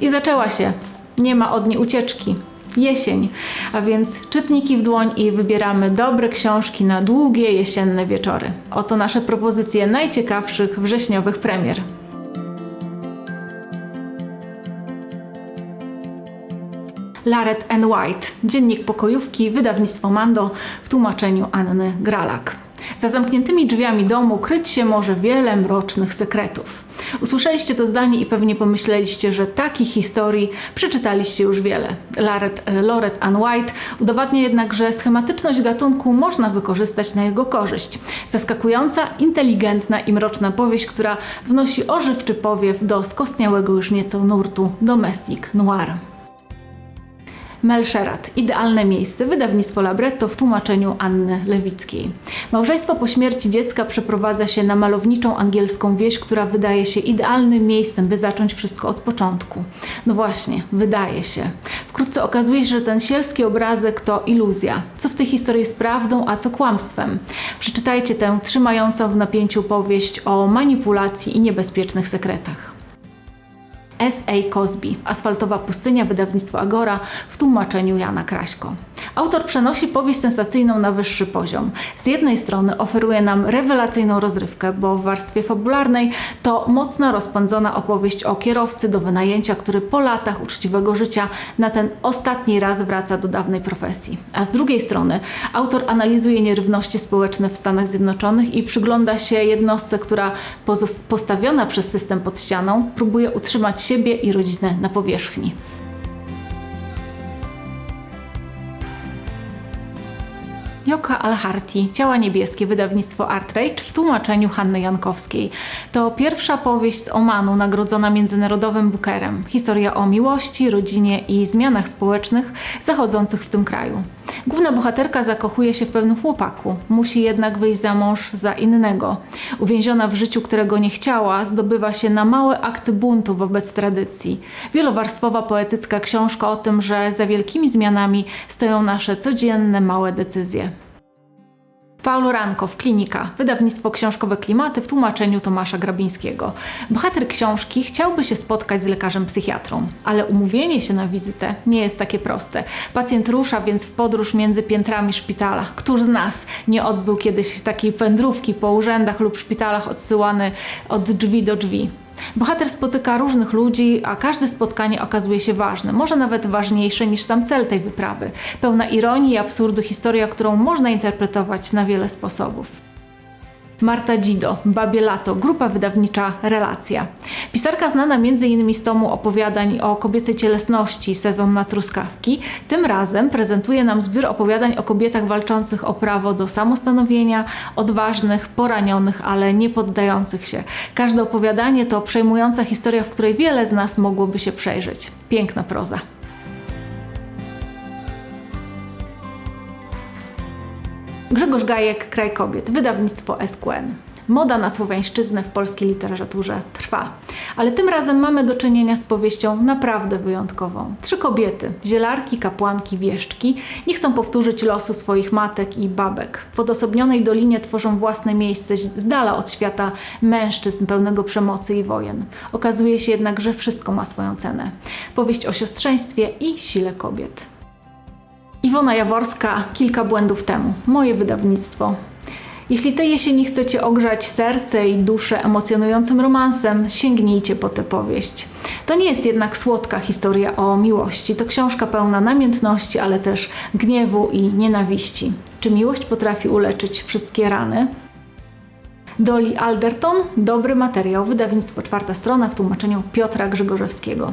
I zaczęła się. Nie ma od niej ucieczki. Jesień, a więc czytniki w dłoń i wybieramy dobre książki na długie jesienne wieczory. Oto nasze propozycje najciekawszych wrześniowych premier. Laret and White, dziennik pokojówki, wydawnictwo Mando w tłumaczeniu Anny Gralak. Za zamkniętymi drzwiami domu kryć się może wiele mrocznych sekretów. Usłyszeliście to zdanie i pewnie pomyśleliście, że takich historii przeczytaliście już wiele. Laret, e, Loret Ann White udowadnia jednak, że schematyczność gatunku można wykorzystać na jego korzyść. Zaskakująca, inteligentna i mroczna powieść, która wnosi ożywczy powiew do skostniałego już nieco nurtu domestic noir. Melszerat. Idealne miejsce. Wydawnictwo Labretto w tłumaczeniu Anny Lewickiej. Małżeństwo po śmierci dziecka przeprowadza się na malowniczą angielską wieś, która wydaje się idealnym miejscem, by zacząć wszystko od początku. No właśnie, wydaje się. Wkrótce okazuje się, że ten sielski obrazek to iluzja. Co w tej historii jest prawdą, a co kłamstwem? Przeczytajcie tę trzymającą w napięciu powieść o manipulacji i niebezpiecznych sekretach. S.A. Cosby, Asfaltowa pustynia, wydawnictwo Agora w tłumaczeniu Jana Kraśko. Autor przenosi powieść sensacyjną na wyższy poziom. Z jednej strony oferuje nam rewelacyjną rozrywkę, bo w warstwie fabularnej to mocno rozpędzona opowieść o kierowcy do wynajęcia, który po latach uczciwego życia na ten ostatni raz wraca do dawnej profesji. A z drugiej strony autor analizuje nierówności społeczne w Stanach Zjednoczonych i przygląda się jednostce, która postawiona przez system pod ścianą próbuje utrzymać siebie i rodzinę na powierzchni. Joka Alharti, Ciała Niebieskie, wydawnictwo Artrage w tłumaczeniu Hanny Jankowskiej. To pierwsza powieść z Omanu nagrodzona międzynarodowym Bookerem. Historia o miłości, rodzinie i zmianach społecznych zachodzących w tym kraju. Główna bohaterka zakochuje się w pewnym chłopaku, musi jednak wyjść za mąż za innego. Uwięziona w życiu, którego nie chciała, zdobywa się na małe akty buntu wobec tradycji. Wielowarstwowa poetycka książka o tym, że za wielkimi zmianami stoją nasze codzienne małe decyzje. Paulo Rankow, Klinika, wydawnictwo książkowe Klimaty w tłumaczeniu Tomasza Grabińskiego. Bohater książki chciałby się spotkać z lekarzem psychiatrą, ale umówienie się na wizytę nie jest takie proste. Pacjent rusza więc w podróż między piętrami szpitala. Któż z nas nie odbył kiedyś takiej wędrówki po urzędach lub szpitalach odsyłany od drzwi do drzwi? Bohater spotyka różnych ludzi, a każde spotkanie okazuje się ważne, może nawet ważniejsze niż sam cel tej wyprawy. Pełna ironii i absurdu historia, którą można interpretować na wiele sposobów. Marta Dzido, Babie Lato, grupa wydawnicza Relacja. Pisarka znana m.in. z tomu opowiadań o kobiecej cielesności Sezon na truskawki, tym razem prezentuje nam zbiór opowiadań o kobietach walczących o prawo do samostanowienia, odważnych, poranionych, ale nie poddających się. Każde opowiadanie to przejmująca historia, w której wiele z nas mogłoby się przejrzeć. Piękna proza. Grzegorz Gajek, Kraj Kobiet, wydawnictwo SQN. Moda na słowiańszczyznę w polskiej literaturze trwa. Ale tym razem mamy do czynienia z powieścią naprawdę wyjątkową. Trzy kobiety, zielarki, kapłanki, wieszczki, nie chcą powtórzyć losu swoich matek i babek. W odosobnionej dolinie tworzą własne miejsce z dala od świata mężczyzn pełnego przemocy i wojen. Okazuje się jednak, że wszystko ma swoją cenę. Powieść o siostrzeństwie i sile kobiet. Iwona Jaworska, kilka błędów temu. Moje wydawnictwo. Jeśli tej jesieni chcecie ogrzać serce i duszę emocjonującym romansem, sięgnijcie po tę powieść. To nie jest jednak słodka historia o miłości. To książka pełna namiętności, ale też gniewu i nienawiści. Czy miłość potrafi uleczyć wszystkie rany? Dolly Alderton, dobry materiał, wydawnictwo czwarta strona w tłumaczeniu Piotra Grzegorzewskiego.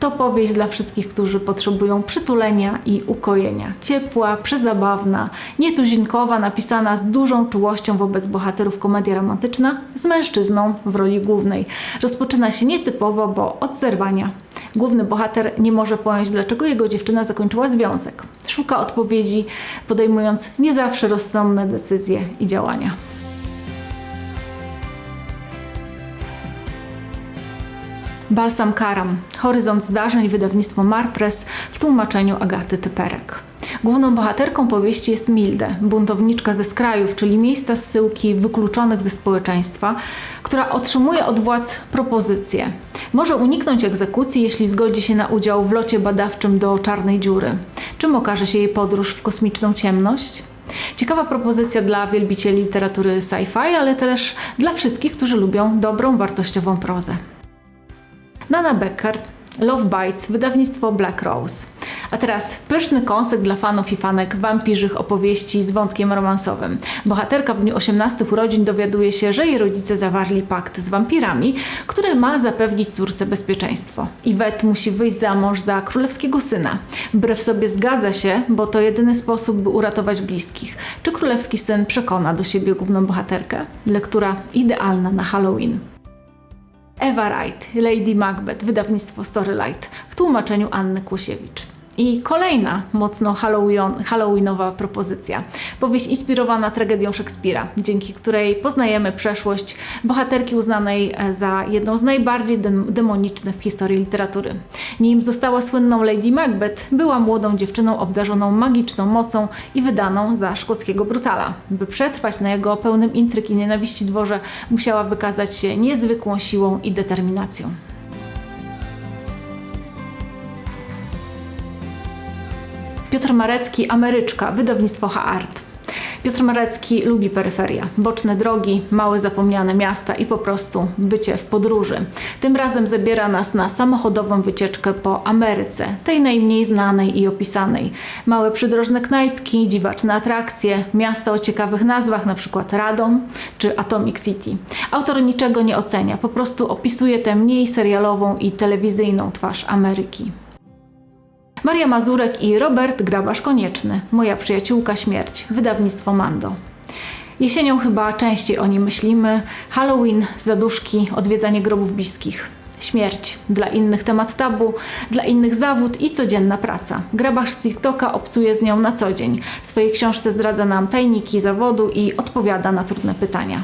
To powieść dla wszystkich, którzy potrzebują przytulenia i ukojenia. Ciepła, przezabawna, nietuzinkowa, napisana z dużą czułością wobec bohaterów komedia romantyczna z mężczyzną w roli głównej. Rozpoczyna się nietypowo, bo od zerwania. Główny bohater nie może pojąć, dlaczego jego dziewczyna zakończyła związek. Szuka odpowiedzi, podejmując nie zawsze rozsądne decyzje i działania. Balsam Karam, Horyzont Zdarzeń, wydawnictwo Marpress w tłumaczeniu Agaty Typerek. Główną bohaterką powieści jest Milde, buntowniczka ze skrajów, czyli miejsca zsyłki wykluczonych ze społeczeństwa, która otrzymuje od władz propozycję. Może uniknąć egzekucji, jeśli zgodzi się na udział w locie badawczym do czarnej dziury. Czym okaże się jej podróż w kosmiczną ciemność? Ciekawa propozycja dla wielbicieli literatury sci-fi, ale też dla wszystkich, którzy lubią dobrą, wartościową prozę. Nana Becker, Love Bites, wydawnictwo Black Rose. A teraz pyszny kąsek dla fanów i fanek wampirzych opowieści z wątkiem romansowym. Bohaterka w dniu 18 urodzin dowiaduje się, że jej rodzice zawarli pakt z wampirami, który ma zapewnić córce bezpieczeństwo. Iwet musi wyjść za mąż za królewskiego syna. Wbrew sobie zgadza się, bo to jedyny sposób, by uratować bliskich. Czy królewski syn przekona do siebie główną bohaterkę? Lektura idealna na Halloween. Ewa Wright, Lady Macbeth, wydawnictwo Storylight w tłumaczeniu Anny Kłosiewicz. I kolejna mocno Halloween, halloweenowa propozycja. Powieść inspirowana tragedią Szekspira, dzięki której poznajemy przeszłość bohaterki uznanej e, za jedną z najbardziej demonicznych w historii literatury. Nim została słynną Lady Macbeth, była młodą dziewczyną obdarzoną magiczną mocą i wydaną za szkockiego brutala. By przetrwać na jego pełnym intryg i nienawiści dworze, musiała wykazać się niezwykłą siłą i determinacją. Piotr Marecki, Ameryczka, wydawnictwo H-Art. Piotr Marecki lubi peryferia, boczne drogi, małe zapomniane miasta i po prostu bycie w podróży. Tym razem zabiera nas na samochodową wycieczkę po Ameryce, tej najmniej znanej i opisanej. Małe przydrożne knajpki, dziwaczne atrakcje, miasta o ciekawych nazwach, np. Radom czy Atomic City. Autor niczego nie ocenia, po prostu opisuje tę mniej serialową i telewizyjną twarz Ameryki. Maria Mazurek i Robert Grabasz-Konieczny, moja przyjaciółka śmierć, wydawnictwo Mando. Jesienią chyba częściej o nim myślimy. Halloween, zaduszki, odwiedzanie grobów bliskich. Śmierć, dla innych temat tabu, dla innych zawód i codzienna praca. Grabasz z TikToka obcuje z nią na co dzień. W swojej książce zdradza nam tajniki zawodu i odpowiada na trudne pytania.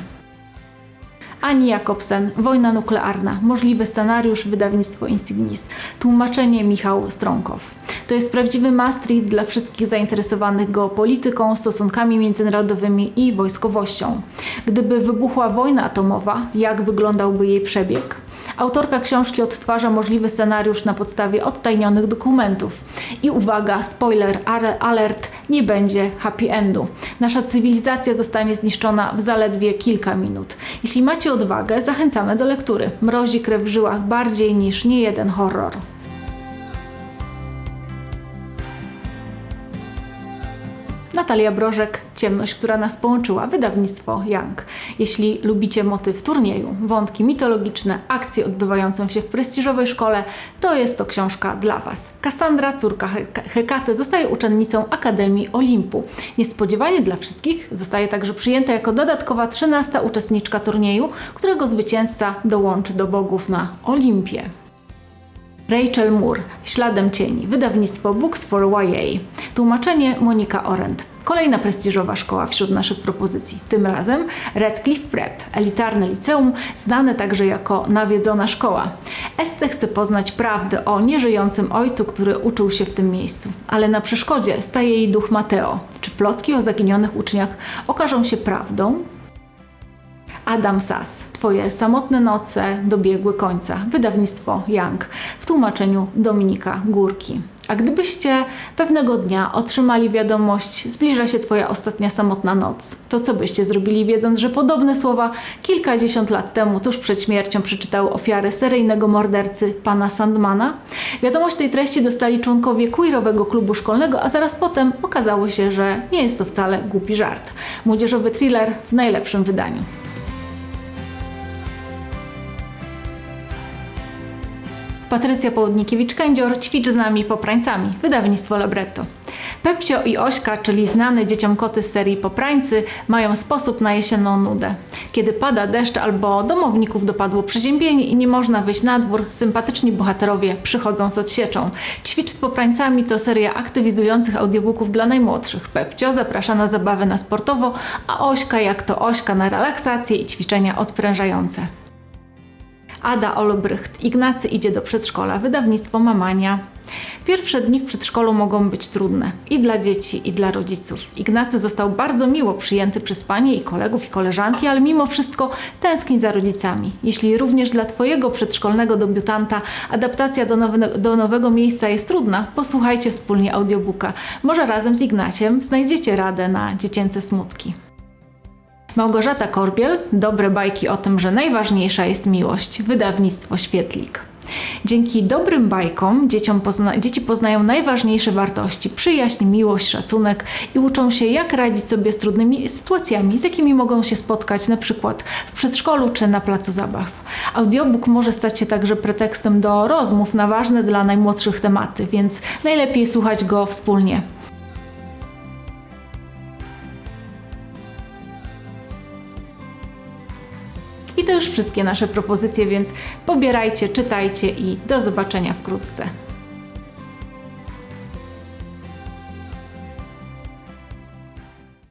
Ani Jakobsen, Wojna nuklearna, możliwy scenariusz, wydawnictwo Insignis, tłumaczenie Michał Strąkow. To jest prawdziwy Maastricht dla wszystkich zainteresowanych geopolityką, stosunkami międzynarodowymi i wojskowością. Gdyby wybuchła wojna atomowa, jak wyglądałby jej przebieg? Autorka książki odtwarza możliwy scenariusz na podstawie odtajnionych dokumentów. I uwaga, spoiler alert, nie będzie happy endu. Nasza cywilizacja zostanie zniszczona w zaledwie kilka minut. Jeśli macie odwagę, zachęcamy do lektury. Mrozi krew w żyłach bardziej niż niejeden horror. Natalia Brożek, Ciemność, która nas połączyła, wydawnictwo Young. Jeśli lubicie motyw turnieju, wątki mitologiczne, akcje odbywające się w prestiżowej szkole, to jest to książka dla Was. Kassandra, córka Hekaty, zostaje uczennicą Akademii Olimpu. Niespodziewanie dla wszystkich zostaje także przyjęta jako dodatkowa trzynasta uczestniczka turnieju, którego zwycięzca dołączy do bogów na Olimpie. Rachel Moore, Śladem cieni, wydawnictwo Books for YA. Tłumaczenie Monika Orent. Kolejna prestiżowa szkoła wśród naszych propozycji. Tym razem Redcliffe Prep, elitarne liceum, znane także jako nawiedzona szkoła. Este chce poznać prawdę o nieżyjącym ojcu, który uczył się w tym miejscu. Ale na przeszkodzie staje jej duch Mateo. Czy plotki o zaginionych uczniach okażą się prawdą? Adam Sass. Twoje samotne noce dobiegły końca. Wydawnictwo Young w tłumaczeniu Dominika Górki. A gdybyście pewnego dnia otrzymali wiadomość, zbliża się Twoja ostatnia samotna noc, to co byście zrobili, wiedząc, że podobne słowa kilkadziesiąt lat temu, tuż przed śmiercią, przeczytały ofiary seryjnego mordercy pana Sandmana? Wiadomość tej treści dostali członkowie queerowego klubu szkolnego, a zaraz potem okazało się, że nie jest to wcale głupi żart. Młodzieżowy thriller w najlepszym wydaniu. Patrycja Południkiewicz-Kędzior ćwicz z nami poprańcami. Wydawnictwo Labretto. Pepcio i Ośka, czyli znane dzieciom koty z serii Poprańcy, mają sposób na jesienną nudę. Kiedy pada deszcz albo domowników dopadło przeziębienie i nie można wyjść na dwór, sympatyczni bohaterowie przychodzą z odsieczą. Ćwicz z Poprańcami to seria aktywizujących audiobooków dla najmłodszych. Pepcio zaprasza na zabawę na sportowo, a Ośka jak to Ośka na relaksację i ćwiczenia odprężające. Ada Olbrycht. Ignacy idzie do przedszkola. Wydawnictwo Mamania. Pierwsze dni w przedszkolu mogą być trudne i dla dzieci, i dla rodziców. Ignacy został bardzo miło przyjęty przez panie i kolegów i koleżanki, ale mimo wszystko tęskni za rodzicami. Jeśli również dla Twojego przedszkolnego debiutanta adaptacja do, nowe, do nowego miejsca jest trudna, posłuchajcie wspólnie audiobooka. Może razem z Ignaciem znajdziecie radę na dziecięce smutki. Małgorzata Korbiel, dobre bajki o tym, że najważniejsza jest miłość. Wydawnictwo Świetlik. Dzięki dobrym bajkom pozna- dzieci poznają najważniejsze wartości: przyjaźń, miłość, szacunek i uczą się, jak radzić sobie z trudnymi sytuacjami, z jakimi mogą się spotkać na przykład w przedszkolu czy na placu zabaw. Audiobook może stać się także pretekstem do rozmów na ważne dla najmłodszych tematy, więc najlepiej słuchać go wspólnie. To już wszystkie nasze propozycje, więc pobierajcie, czytajcie i do zobaczenia wkrótce.